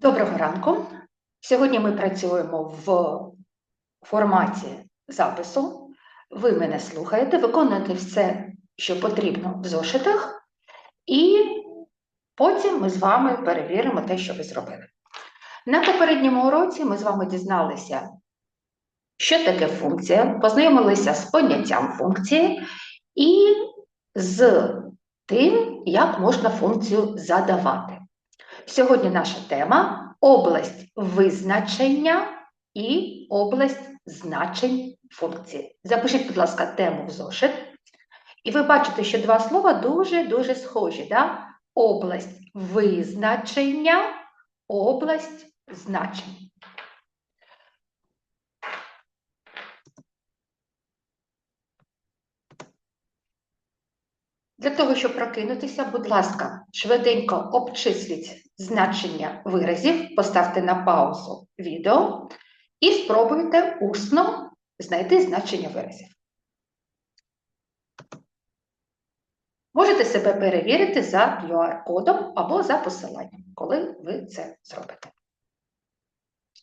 Доброго ранку. Сьогодні ми працюємо в форматі запису. Ви мене слухаєте, виконуєте все, що потрібно в зошитах, і потім ми з вами перевіримо те, що ви зробили. На попередньому уроці ми з вами дізналися, що таке функція, познайомилися з поняттям функції і з тим, як можна функцію задавати. Сьогодні наша тема область визначення і область значень функції. Запишіть, будь ласка, тему в зошит. І ви бачите, що два слова дуже-дуже схожі. Да? Область визначення, область значень. Для того, щоб прокинутися, будь ласка, швиденько обчисліть значення виразів, поставте на паузу відео і спробуйте усно знайти значення виразів. Можете себе перевірити за QR-кодом або за посиланням, коли ви це зробите.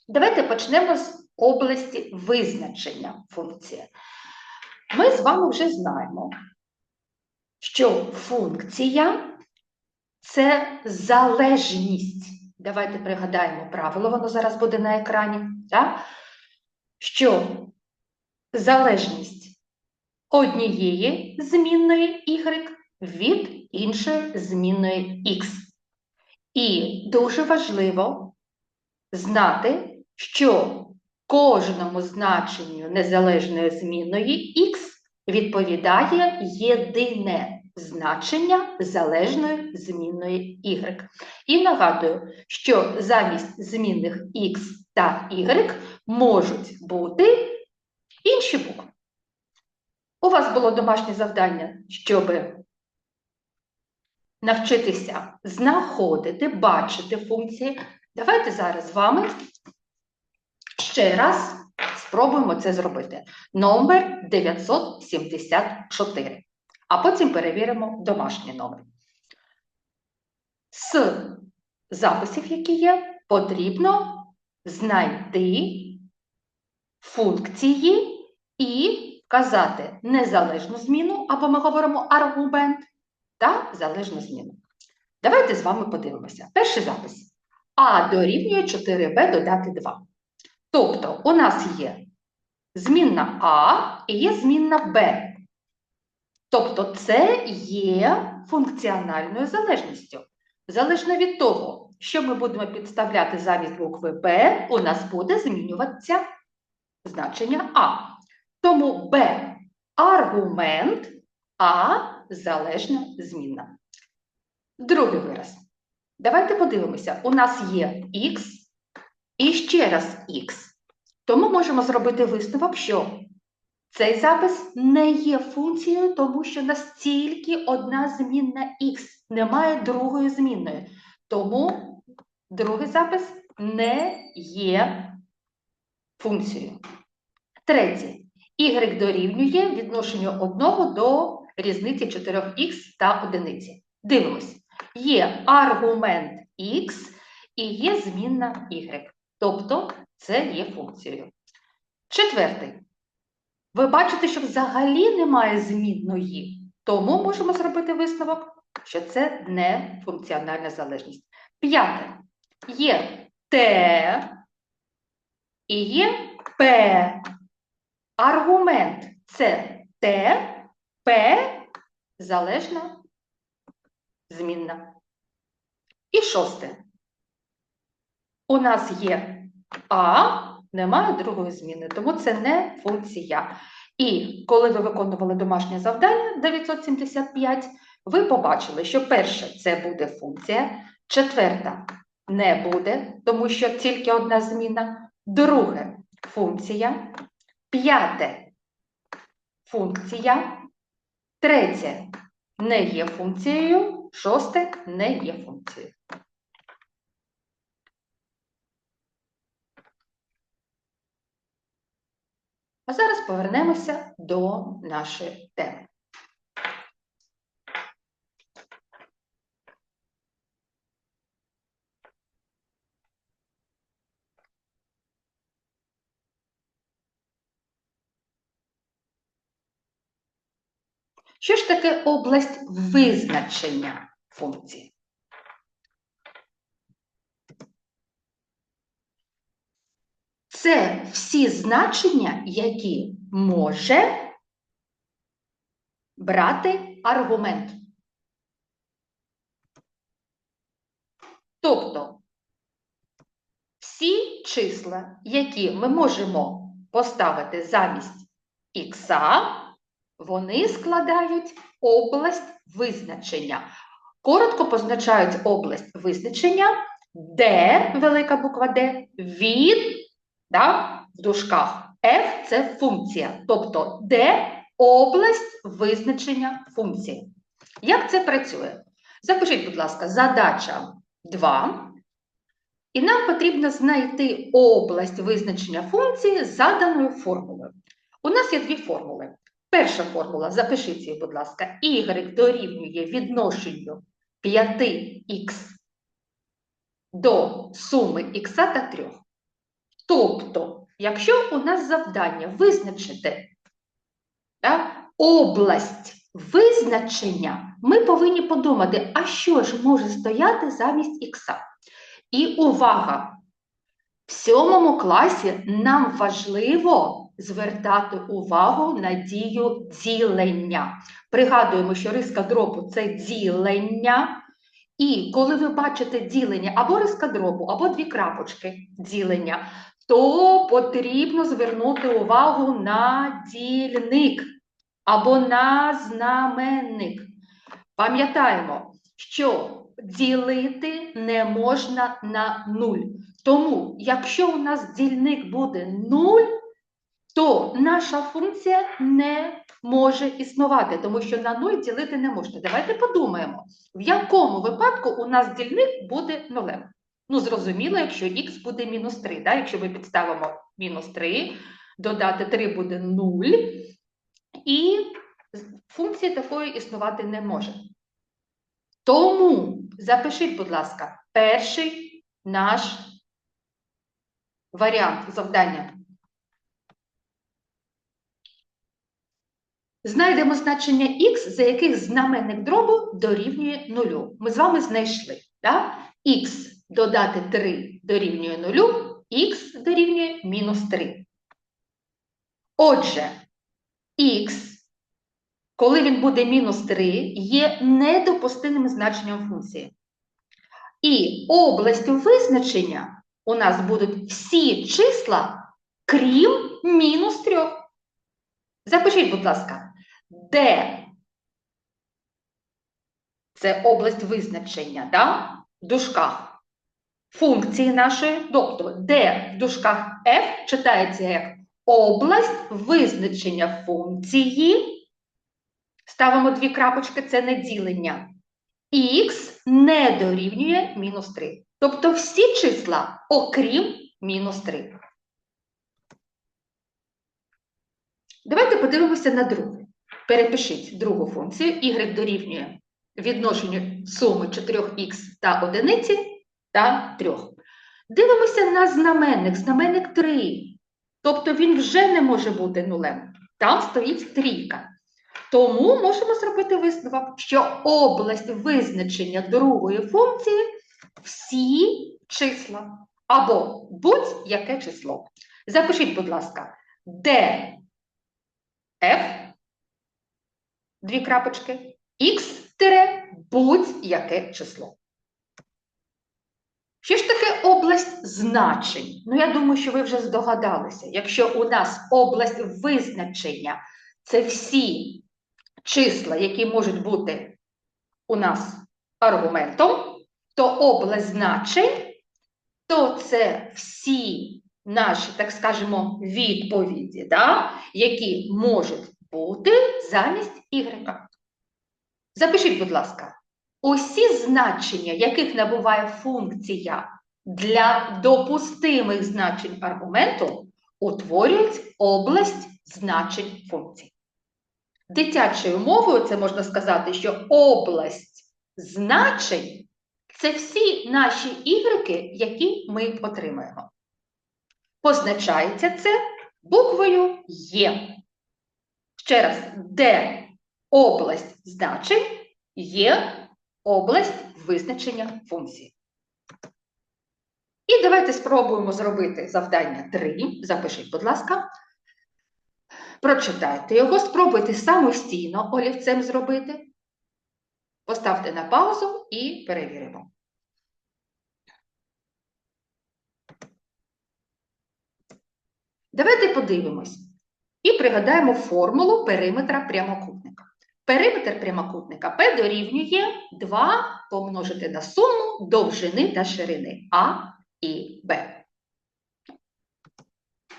Давайте почнемо з області визначення функції. Ми з вами вже знаємо, що функція це залежність. Давайте пригадаємо правило, воно зараз буде на екрані. Так? Що залежність однієї змінної y від іншої змінної x. І дуже важливо знати, що кожному значенню незалежної змінної x відповідає єдине значення залежної змінної y. І нагадую, що замість змінних x та y можуть бути інші букви. У вас було домашнє завдання, щоб навчитися знаходити, бачити функції. Давайте зараз з вами ще раз спробуємо це зробити. Номер 974. А потім перевіримо домашній номер. З записів, які є, потрібно знайти функції і вказати незалежну зміну, або ми говоримо аргумент, та залежну зміну. Давайте з вами подивимося. Перший запис. А дорівнює 4b додати 2. Тобто у нас є змінна А і є змінна Б. Тобто це є функціональною залежністю. Залежно від того, що ми будемо підставляти замість букви Б, у нас буде змінюватися значення А. Тому Б аргумент, А залежна змінна. Другий вираз. Давайте подивимося, у нас є Х і ще раз Х. Тому можемо зробити висновок, що цей запис не є функцією, тому що настільки одна змінна х немає другої змінної. Тому другий запис не є функцією. Третє. Y дорівнює відношенню 1 до різниці 4х та одиниці. Дивимось. Є аргумент х і є змінна y. Тобто це є функцією. Четвертий. Ви бачите, що взагалі немає змінної, тому можемо зробити висновок, що це не функціональна залежність. П'яте. Є Т і є П. Аргумент це Т, П залежна змінна. І шосте. У нас є А, немає другої зміни, тому це не функція. І коли ви виконували домашнє завдання 975, ви побачили, що перше це буде функція, четверта не буде, тому що тільки одна зміна, друге функція, п'яте функція, третє не є функцією, шосте не є функцією. А зараз повернемося до нашої теми. Що ж таке область визначення функції? Це всі значення, які може брати аргумент. Тобто всі числа, які ми можемо поставити замість х, вони складають область визначення. Коротко позначають область визначення, де велика буква Д від да, в дужках f це функція, тобто де область визначення функції. Як це працює? Запишіть, будь ласка, задача 2. І нам потрібно знайти область визначення функції з заданою формулою. У нас є дві формули. Перша формула, запишіть її, будь ласка, y дорівнює відношенню 5х до суми х та 3. Тобто, якщо у нас завдання визначити так, область визначення, ми повинні подумати, а що ж може стояти замість х. І увага! В сьомому класі нам важливо звертати увагу на дію ділення. Пригадуємо, що риска дробу це ділення. І коли ви бачите ділення або риска дробу, або дві крапочки ділення, то потрібно звернути увагу на дільник або на знаменник. Пам'ятаємо, що ділити не можна на нуль. Тому, якщо у нас дільник буде 0, то наша функція не може існувати, тому що на 0 ділити не можна. Давайте подумаємо, в якому випадку у нас дільник буде нулем. Ну, зрозуміло, якщо х буде мінус 3, да? якщо ми підставимо мінус 3, додати 3 буде 0, і функції такої існувати не може. Тому запишіть, будь ласка, перший наш варіант завдання. Знайдемо значення х, за яких знаменник дробу дорівнює нулю. Ми з вами знайшли. Да? х додати 3 дорівнює нулю, х дорівнює мінус 3. Отже, х, коли він буде мінус 3, є недопустимим значенням функції. І областю визначення у нас будуть всі числа, крім мінус 3. Запишіть, будь ласка, де це область визначення, да? в дужках функції нашої, тобто де в дужках f читається як область визначення функції. Ставимо дві крапочки, це не ділення. Х не дорівнює мінус 3. Тобто всі числа, окрім мінус 3. Давайте подивимося на другу. Перепишіть другу функцію. y дорівнює відношенню суми 4х та одиниці та 3. Дивимося на знаменник. Знаменник 3. Тобто він вже не може бути нулем. Там стоїть трійка. Тому можемо зробити висновок, що область визначення другої функції всі числа або будь-яке число. Запишіть, будь ласка, де f, дві крапочки, x будь-яке число. Що ж таке область значень? Ну, я думаю, що ви вже здогадалися. Якщо у нас область визначення це всі числа, які можуть бути у нас аргументом, то область значень, то це всі наші, так скажемо, відповіді, да, які можуть бути замість y. Запишіть, будь ласка, усі значення, яких набуває функція для допустимих значень аргументу, утворюють область значень функцій. Дитячою мовою це можна сказати, що область значень це всі наші ігрики, які ми отримаємо. Позначається це буквою Є. Ще раз, де область значень є область визначення функції. І давайте спробуємо зробити завдання 3. Запишіть, будь ласка. Прочитайте його, спробуйте самостійно олівцем зробити. Поставте на паузу і перевіримо. Давайте подивимось і пригадаємо формулу периметра прямокутника. Периметр прямокутника P дорівнює 2 помножити на суму довжини та ширини А і Б.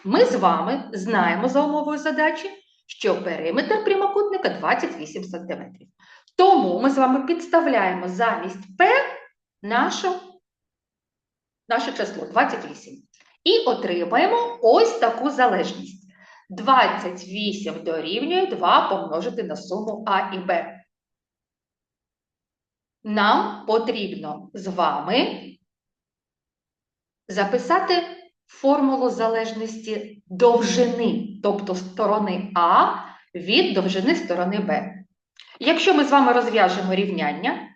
Ми з вами знаємо за умовою задачі, що периметр прямокутника 28 см. Тому ми з вами підставляємо замість P нашу, наше число 28. І отримаємо ось таку залежність. 28 дорівнює 2 помножити на суму А і Б. Нам потрібно з вами записати формулу залежності довжини, тобто сторони А від довжини сторони Б. Якщо ми з вами розв'яжемо рівняння,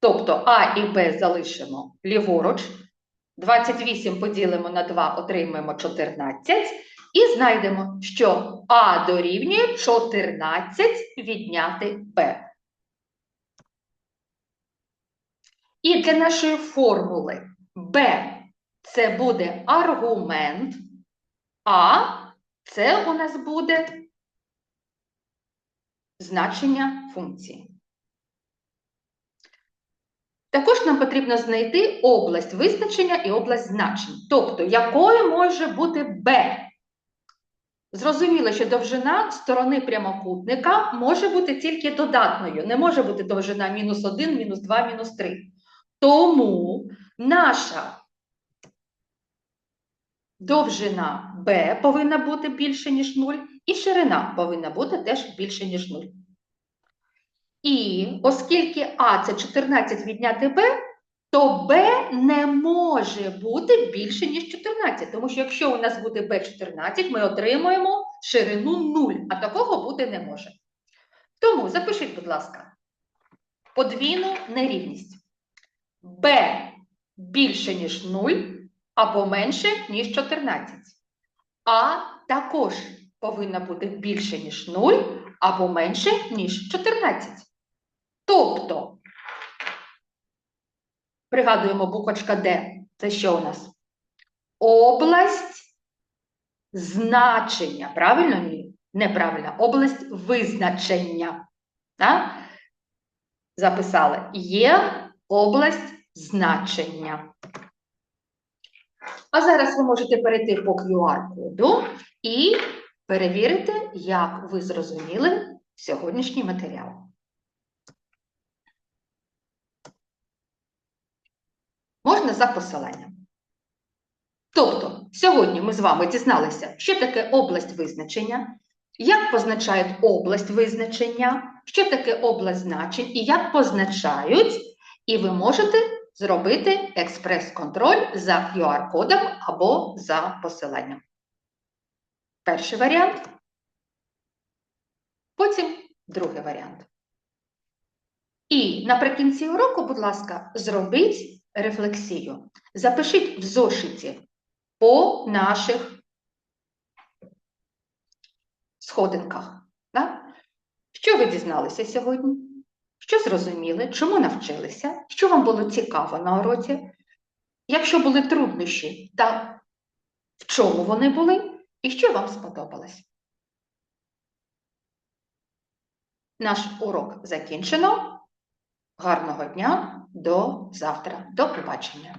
тобто А і Б залишимо ліворуч, 28 поділимо на 2, отримаємо 14, і знайдемо, що А дорівнює 14 відняти Б. І для нашої формули Б це буде аргумент, а це у нас буде значення функції. Також нам потрібно знайти область визначення і область значень, тобто якою може бути b. Зрозуміло, що довжина сторони прямокутника може бути тільки додатною, не може бути довжина мінус 1, мінус 2, мінус 3. Тому наша довжина b повинна бути більше, ніж 0, і ширина повинна бути теж більше, ніж 0. І оскільки А це 14 відняти Б, то Б не може бути більше, ніж 14. Тому що якщо у нас буде Б14, ми отримуємо ширину 0, а такого бути не може. Тому запишіть, будь ласка, подвійну нерівність. Б більше, ніж 0, або менше, ніж 14. А також повинна бути більше, ніж 0, або менше, ніж 14. Тобто, пригадуємо буквочка Д. Це що у нас? Область значення. Правильно? Ні? Неправильно. Область визначення. Так? Записали. Є область значення. А зараз ви можете перейти по QR-коду і перевірити, як ви зрозуміли сьогоднішній матеріал. Можна за посиланням. Тобто, сьогодні ми з вами дізналися, що таке область визначення, як позначають область визначення, що таке область значень і як позначають, і ви можете зробити експрес-контроль за QR-кодом або за посиланням. Перший варіант. Потім другий варіант. І наприкінці уроку, будь ласка, зробіть рефлексію. Запишіть в зошиті по наших сходинках. Да? Що ви дізналися сьогодні? Що зрозуміли, чому навчилися, що вам було цікаво на уроці? Якщо були труднощі, та в чому вони були, і що вам сподобалось? Наш урок закінчено. Гарного дня до завтра. До побачення!